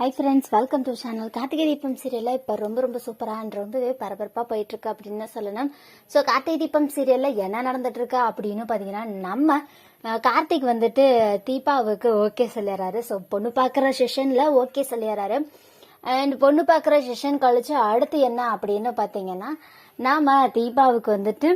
Hi friends welcome to channel Karthigai Deepam சீரியலில் இப்போ ரொம்ப ரொம்ப சூப்பராக அண்ட் ரொம்பவே பரபரப்பாக போயிட்டுருக்கு அப்படின்னு சொல்லணும். ஸோ கார்த்திகை தீபம் சீரியலில் என்ன நடந்துட்டுருக்கு அப்படின்னு பார்த்தீங்கன்னா நம்ம கார்த்திக் வந்துட்டு தீபாவுக்கு ஓகே சொல்லிடுறாரு. ஸோ பொண்ணு பார்க்குற செஷனில் ஓகே சொல்லிடுறாரு. அண்ட் பொண்ணு பார்க்குற செஷன் கழிச்சு அடுத்து என்ன அப்படின்னு பார்த்தீங்கன்னா நாம தீபாவுக்கு வந்துட்டு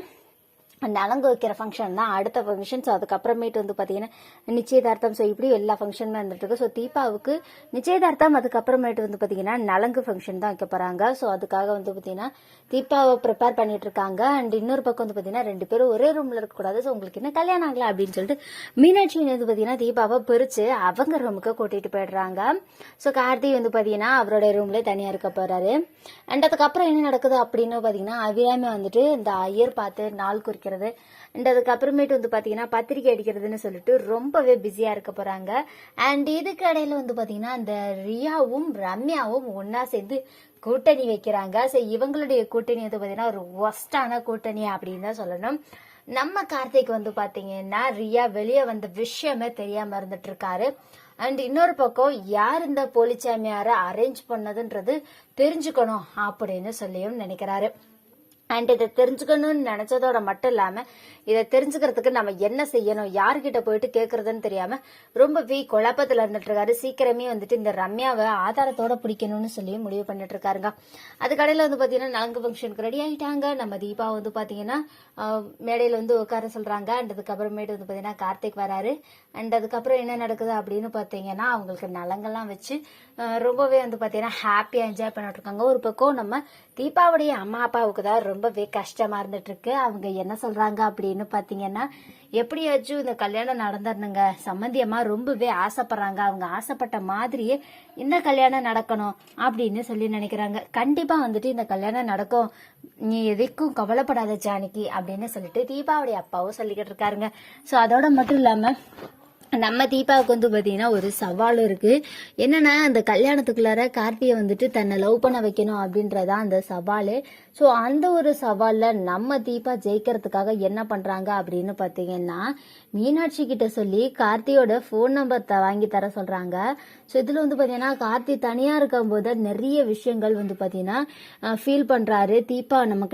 நலங்கு வைக்கிற ஃபங்க்ஷன் தான் அடுத்த ஃபங்க்ஷன் ஸோ அதுக்கப்புறமேட்டு வந்து பார்த்தீங்கன்னா நிச்சயதார்த்தம். ஸோ இப்படி எல்லா ஃபங்க்ஷனுமே வந்துட்டுருக்கு ஸோ தீபாவுக்கு நிச்சயதார்த்தம் அதுக்கப்புறமேட்டு வந்து பார்த்தீங்கன்னா நலங்கு ஃபங்க்ஷன் தான் வைக்க போகிறாங்க ஸோ அதுக்காக வந்து பார்த்தீங்கன்னா தீபாவை ப்ரிப்பேர் பண்ணிட்டு இருக்காங்க. அண்ட் இன்னொரு பக்கம் வந்து பார்த்தீங்கன்னா ரெண்டு பேரும் ஒரே ரூமில் இருக்கக்கூடாது ஸோ உங்களுக்கு என்ன கல்யாணம் ஆகல அப்படின்னு சொல்லிட்டு மீனாட்சி வந்து பார்த்தீங்கன்னா தீபாவை பிரித்து அவங்க ரூமுக்கு கூட்டிகிட்டு போயிடுறாங்க. ஸோ கார்த்தி வந்து பார்த்தீங்கன்னா அவரோட ரூம்லேயே தனியாக இருக்க போகிறாரு அண்ட் அதுக்கப்புறம் என்ன நடக்குது அப்படின்னு பார்த்தீங்கன்னா அபிராமி வந்துட்டு இந்த ஐயர் பார்த்து நாள் குறிக்கிறது அண்ட் அதுக்கப்புறமேட்டு வந்து பார்த்தீங்கன்னா பத்திரிக்கை அடிக்கிறதுன்னு சொல்லிட்டு ரொம்பவே பிஸியாக இருக்க போகிறாங்க அண்ட் இதுக்கு இடையில வந்து பார்த்தீங்கன்னா இந்த ரியாவும் ரம்யாவும் ஒன்றா சேர்ந்து கூட்டணி வைக்கிறாங்க. ஸோ இவங்களுடைய கூட்டணி வந்து பார்த்தீங்கன்னா ஒரு ஒஸ்டான கூட்டணி அப்படின்னு தான் சொல்லணும். நம்ம கார்த்திக் வந்து பாத்தீங்கன்னா ரியா வெளியே வந்த விஷயமே தெரியாம இருந்துட்டு இருக்காரு. அண்ட் இன்னொரு பக்கம் யார் இந்த போலிச்சாமியார அரேஞ்ச் பண்ணதுன்றது தெரிஞ்சுக்கணும் அப்படின்னு சொல்லியும் நினைக்கிறாரு. அண்ட் இதை தெரிஞ்சுக்கணும்னு நினைச்சதோட மட்டும் இல்லாம இதை தெரிஞ்சுக்கிறதுக்கு நம்ம என்ன செய்யணும் யார்கிட்ட போயிட்டு கேட்கறதுன்னு தெரியாம ரொம்பவே குழப்பத்துல இருந்துட்டு இருக்காரு சீக்கிரமே வந்துட்டு இந்த ரம்யாவை ஆதாரத்தோட பிடிக்கணும்னு சொல்லி முடிவு பண்ணிட்டு இருக்காருங்க அதுக்கடையில வந்து பாத்தீங்கன்னா நலங்கு ஃபங்க்ஷனுக்கு ரெடி ஆயிட்டாங்க. நம்ம தீபா வந்து பாத்தீங்கன்னா மேடையில வந்து உட்கார சொல்றாங்க. அண்ட் அதுக்கப்புறமேட்டு வந்து பாத்தீங்கன்னா கார்த்திக் வராரு. அண்ட் அதுக்கப்புறம் என்ன நடக்குது அப்படின்னு பாத்தீங்கன்னா அவங்களுக்கு நலங்கெல்லாம் வச்சு ரொம்பவே வந்து பாத்தீங்கன்னா ஹாப்பியா என்ஜாய் பண்ணிட்டு இருக்காங்க ஒரு பக்கம் நம்ம தீபாவுடைய அம்மா அப்பாவுக்கு தான் ரொம்ப ரொம்பவே கஷ்டமா இருந்துட்டு இருக்கு அவங்க என்ன சொல்றாங்க அப்படின்னு பாத்தீங்கன்னா எப்படியாச்சும் இந்த கல்யாணம் நடந்துடணுங்க. சம்பந்தியமா ரொம்பவே ஆசைப்படுறாங்க. அவங்க ஆசைப்பட்ட மாதிரியே இந்த கல்யாணம் நடக்கணும் அப்படின்னு சொல்லி நினைக்கிறாங்க. கண்டிப்பா வந்துட்டு இந்த கல்யாணம் நடக்கும். நீ எதுக்கும் கவலைப்படாத ஜானகி அப்படின்னு சொல்லிட்டு தீபாவளி அப்பாவும் சொல்லிக்கிட்டு இருக்காருங்க. ஸோ அதோட மட்டும் இல்லாம நம்ம தீபாவுக்கு வந்து பார்த்தீங்கன்னா ஒரு சவால் இருக்கு. என்னன்னா அந்த கல்யாணத்துக்குள்ளார கார்த்தியை வந்துட்டு தன்னை லவ் பண்ண வைக்கணும் அப்படின்றதான் அந்த சவால். ஸோ அந்த ஒரு சவாலில் நம்ம தீபா ஜெயிக்கிறதுக்காக என்ன பண்ணுறாங்க அப்படின்னு பார்த்தீங்கன்னா மீனாட்சி கிட்ட சொல்லி கார்த்தியோட ஃபோன் நம்பர் த வாங்கி தர சொல்கிறாங்க ஸோ இதில் வந்து பார்த்தீங்கன்னா கார்த்தி தனியாக இருக்கும்போது நிறைய விஷயங்கள் வந்து பார்த்தீங்கன்னா ஃபீல் பண்ணுறாரு தீபா நமக்கு